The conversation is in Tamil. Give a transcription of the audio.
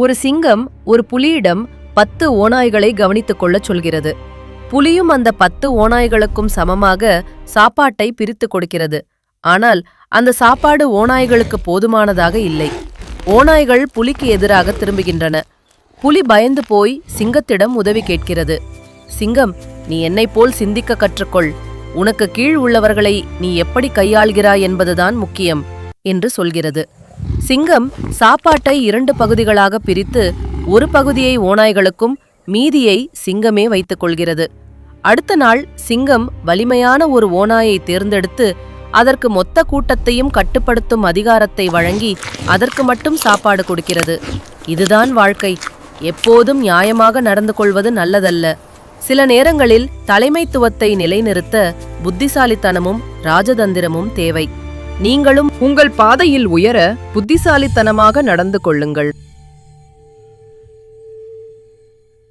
ஒரு சிங்கம் ஒரு புலியிடம் பத்து ஓநாய்களை கவனித்துக் கொள்ளச் சொல்கிறது. புலியும் அந்த பத்து ஓநாய்களுக்கும் சமமாக சாப்பாட்டை பிரித்துக் கொடுக்கிறது. ஆனால் அந்த சாப்பாடு ஓநாய்களுக்கு போதுமானதாக இல்லை. ஓநாய்கள் புலிக்கு எதிராக திரும்புகின்றன. புலி பயந்து போய் சிங்கத்திடம் உதவி கேட்கிறது. சிங்கம் நீ என்னைப் போல் சிந்திக்க கற்றுக்கொள். உனக்கு கீழ் உள்ளவர்களை நீ எப்படி கையாள்கிறாய் என்பதுதான் முக்கியம் என்று சொல்கிறது. சிங்கம் சாப்பாட்டை இரண்டு பகுதிகளாக பிரித்து ஒரு பகுதியை ஓநாய்களுக்கும் மீதியை சிங்கமே வைத்துக் கொள்கிறது. அடுத்த நாள் சிங்கம் வலிமையான ஒரு ஓநாயை தேர்ந்தெடுத்து அதற்கு மொத்த கூட்டத்தையும் கட்டுப்படுத்தும் அதிகாரத்தை வழங்கி அதற்கு மட்டும் சாப்பாடு கொடுக்கிறது. இதுதான் வாழ்க்கை. எப்போதும் நியாயமாக நடந்து கொள்வது நல்லதல்ல. சில நேரங்களில் தலைமைத்துவத்தை நிலைநிறுத்த புத்திசாலித்தனமும் ராஜதந்திரமும் தேவை. நீங்களும் உங்கள் பாதையில் உயர புத்திசாலித்தனமாக நடந்து கொள்ளுங்கள்.